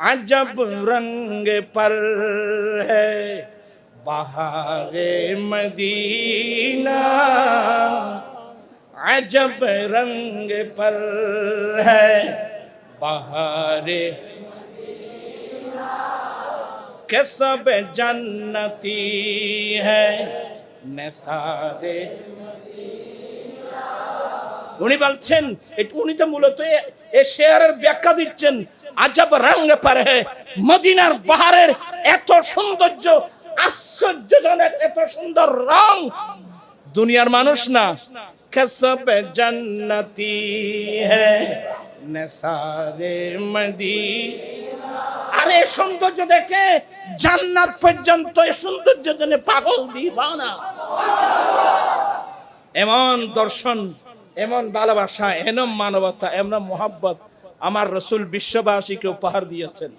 अजब रंग पर है। बहार मदीना। अजब रंग पर है। बहार के सब जन्नती है। नसारे উনি বলছেন উনি তো মূলত এ- শেয়ারের ব্যাখ্যা দিচ্ছেন, আজব রঙ পারে, মদিনার পাহাড়ের এত সৌন্দর্য, আশ্চর্যজনক এত সুন্দর রং। দুনিয়ার মানুষ না কসব জন্নতি নসারে মদি আরে সৌন্দর্য দেখে জান্নাত পর্যন্ত সৌন্দর্য জন্য পাগল দিবানা এমন দর্শন এমন ভালোবাসা এমন মানবতা এমন মোহাব্বত আমার রসুল বিশ্ববাসীকে উপহার দিয়েছেন।